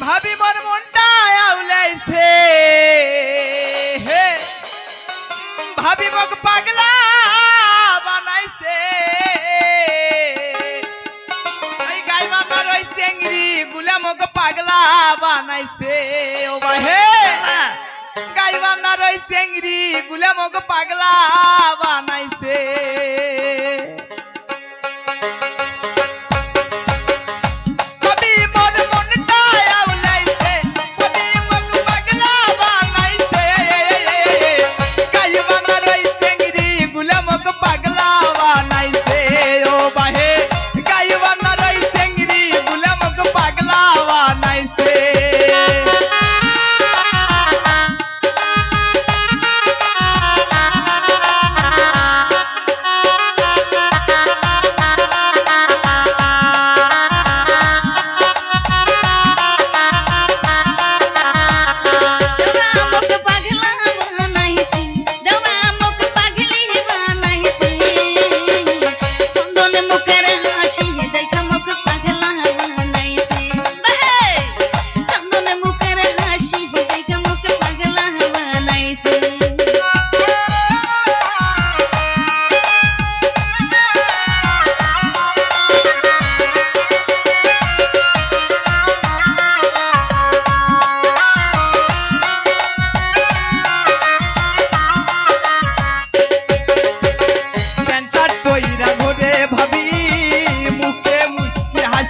ভাবি মন মনটা আউলাইছে হে। ভাবি মগ পাগলা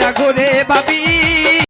ঘুরে ভাবি।